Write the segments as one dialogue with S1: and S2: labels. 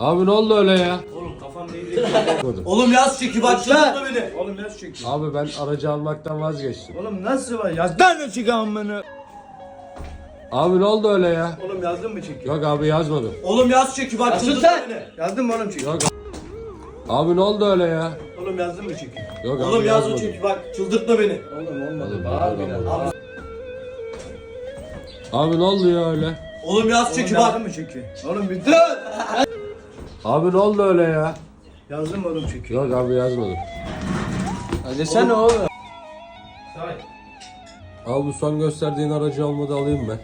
S1: Abi ne oldu öyle ya?
S2: Oğlum kafam neydi?
S3: Oğlum yaz çeki bak beni.
S2: Oğlum yaz çekiyor.
S1: Abi ben aracı almaktan vazgeçtim.
S2: Oğlum nasıl var? Yazdan da çıkan beni.
S1: Abi ne oldu öyle ya?
S2: Oğlum yazdın mı çekiyor?
S1: Yok abi yazmadım.
S3: Oğlum yaz çeki bak çıldırtma beni.
S2: Yazdın mı oğlum çekiyor?
S1: Yok. Abi ne oldu öyle ya?
S2: Oğlum yazdın mı çekiyor?
S1: Yok abi
S3: Oğlum yaz o
S1: yazmadım.
S3: çeki bak çıldırtma beni.
S2: Oğlum olmadı.
S1: Oğlum,
S2: Bağır
S1: oğlum,
S2: biraz.
S1: oğlum. Abi ne oldu ya öyle?
S3: Oğlum yaz
S2: Oğlum
S3: çeki
S2: yazdın
S3: bak.
S2: mı çekiyor? Oğlum bir dur.
S1: Abi ne oldu öyle ya?
S2: Yazdın mı oğlum çekiyor?
S1: Yok abi yazmadım.
S2: Hadi sen oğlum.
S1: Abi bu son gösterdiğin aracı olmadı alayım ben.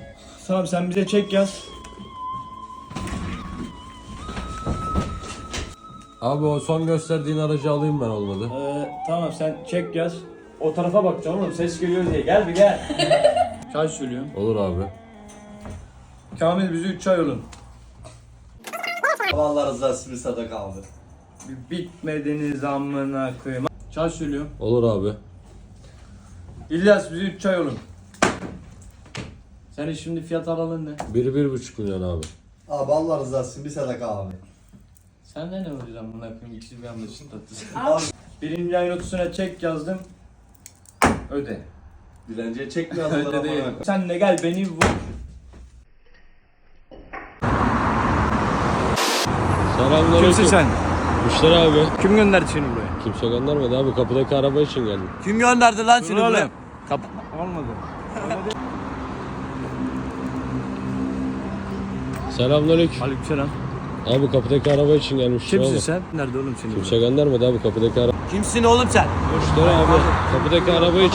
S2: Tamam sen bize çek yaz.
S1: Abi o son gösterdiğin aracı alayım ben olmadı.
S2: Ee, tamam sen çek yaz. O tarafa bakacaksın oğlum ses geliyor diye. Gel bir gel. çay söylüyorum.
S1: Olur abi.
S2: Kamil bizi 3 çay olun.
S3: Allah rızası bir sadaka.
S2: Bir bitmediniz amına koyayım. Çay söylüyorum.
S1: Olur abi.
S2: İlyas bizi 3 çay olun. Senin şimdi fiyat aralığın ne?
S1: Bir, bir buçuk milyon abi.
S3: Abi Allah rızası bir sadaka abi.
S2: Sen de ne vuracaksın buna koyayım ikisi bir anda çıtlattı.
S3: Abi
S2: Birinci ayın 30'una çek yazdım. Öde.
S3: dilenciye çekmiyor
S2: Öde
S3: adamlar
S2: değil.
S3: ama.
S2: Sen de gel beni vur.
S1: Selamünaleyküm.
S2: Kimsin sen?
S1: Müşteri abi.
S2: Kim gönderdi seni buraya?
S1: Kimse göndermedi abi. Kapıdaki araba için geldim.
S3: Kim gönderdi lan seni buraya?
S2: Kap Olmadı.
S1: Selamünaleyküm.
S2: Aleykümselam.
S1: Abi kapıdaki araba için gelmiştim
S2: Kimsin
S1: ama.
S2: sen? Nerede oğlum seni?
S1: Kimse göndermedi abi kapıdaki araba.
S3: Kimsin oğlum sen?
S1: Müşteri abi. Kapıdaki araba için